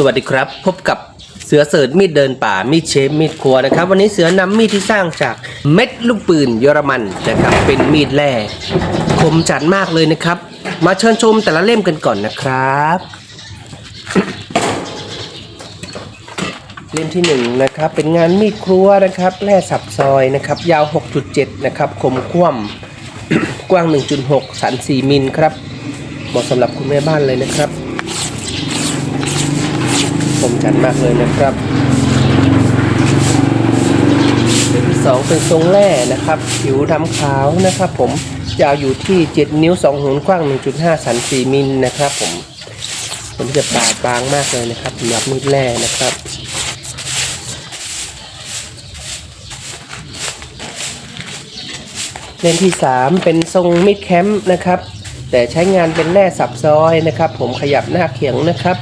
สวัสดีครับ พบกับเสือเสิร์ชมีดเดินป่ามีดเชฟมีดครัวนะครับ วันนี้เสือนำมีดที่สร้างจากเม็ดลูกปืนเยอรมันนะครับ เป็นมีดแร่คมจัดมากเลยนะครับ มาเชิญชมแต่ละเล่มกันก่อนนะครับ เล่มที่หนึ่งนะครับ เป็นงานมีดครัวนะครับแร่สับซอยนะครับ ยาว 6.7 นะครับคมคว่ำกว้าง 1.6 สัน 4 มิลครับเหมาะสำหรับคุณแม่บ้านเลยนะครับ คมชัดมากเลยนะครับที่สองเป็นทรงแร่นะครับ ผิวดำขาวนะครับผมยาวอยู่ที่ 7 นิ้ว 2หุนกว้าง 1.5 สัน 4 มิลนะครับผมผมจะปาดบางมากเลยนะครับสำหรับมีดแร่นะครับเล่มที่ 3 เป็นทรงมิดแคมป์นะครับ แต่ใช้งานเป็นแร่สับซอยนะครับ ผมขยับหน้าเขียงนะครับ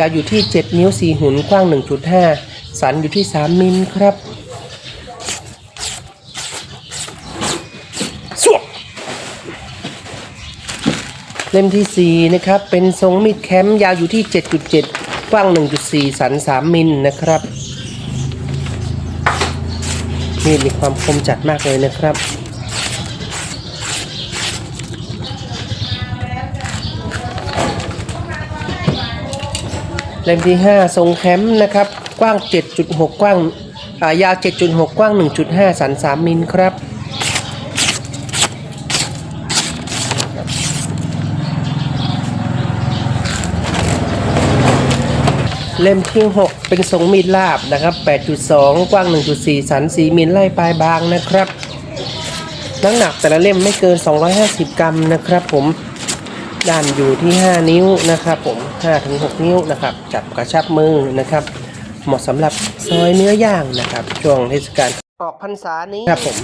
ยาวอยู่ที่ 7 นิ้ว 4 หุนกว้าง 1.5 สันอยู่ที่ 3 มิลครับสวบเล่มที่ 4 นะครับ เป็นทรงมิดแคมป์ยาวอยู่ที่ 7.7 กว้าง 1.4 สัน 3 มิลนะครับมีดมีความคมจัดมากเลยนะครับ ล่มที่ 5 ทรงแคมป์นะครับ กว้าง 7.6 กว้างายาว 7.6 กว้าง 1.5 สัน 3 มิลครับ เล่มที่ 6 เป็นทรงมีดลาบนะครับ 8.2 กว้าง 1.4 สัน 4 มิลไล่ปลายบางนะครับ น้ำหนักแต่ละเล่มไม่เกิน 250 กรัมนะครับผม ด้านอยู่ที่ 5 นิ้วนะครับผม5ถึง6นิ้วนะครับ จับกระชับมือนะครับ เหมาะสำหรับซอยเนื้อย่างนะครับ ช่วงเทศกาลออกพรรษานี้ครับผม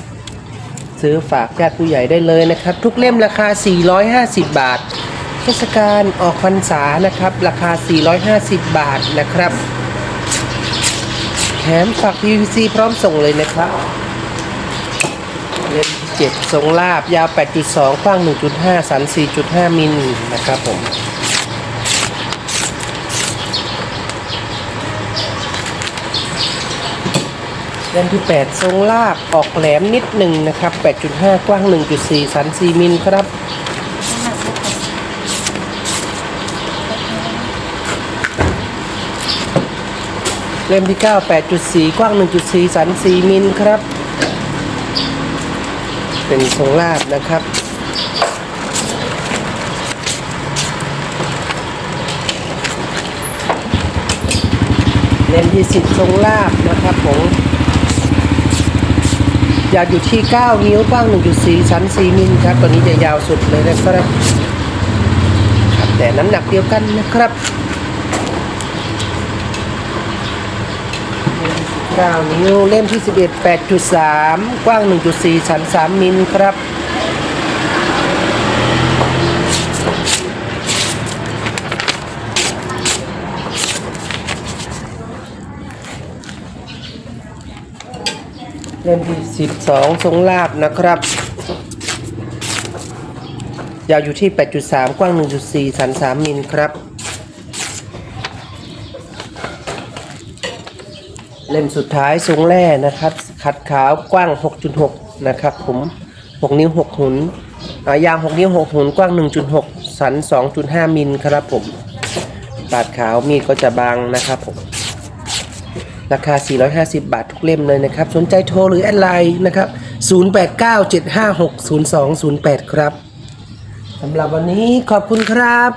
ซื้อฝากญาติผู้ใหญ่ได้เลยนะครับ ทุกเล่มราคา 450 บาท เทศกาลออกพรรษานะครับ ราคา 450 บาทนะครับ แถมฝาก PVC พร้อมส่งเลยนะครับ เล่มที่เจ็ดทรงลาบยาว 8.2 กว้าง 1.5 สัน 4.5 มิลนะครับผมเล่มที่ 8 ทรงลาบออกแหลมนิดหนึ่งนะครับ 8.5 กว้าง 1.4 สัน 4 มิลครับเล่มที่ 9 8.4 กว้าง 1.4 สัน 4 มิลครับ เป็นทรงลาบนะครับเล่มที่10ทรงลาบนะครับผมยาวอยู่ที่ 9 นิ้วกว้าง 1.4สัน4มิลครับ ตัวนี้จะยาวสุดเลยนะครับ แต่น้ำหนักเดียวกันนะครับ 9 นิ้ว เล่มที่ 11 8.3 กว้าง 1.4 สัน 3 มิลครับ เล่มที่ 12 ทรงลาบนะครับ ยาวอยู่ที่ 8.3 กว้าง 1.4 สัน 3 มิลครับ เล่มสุดท้ายทรงแร่นะครับ ขัดขาวกว้าง 6.6 นะครับผม 6 นิ้ว 6 หุนยาว 6 นิ้ว 6 หุนกว้าง 1.6 สัน 2.5 มิลครับผมปาดขาวมีดก็จะบางนะครับผม ราคา 450 บาททุกเล่มเลยนะครับ สนใจโทรหรือแอดไลน์นะครับ 0897560208 ครับสำหรับวันนี้ขอบคุณครับ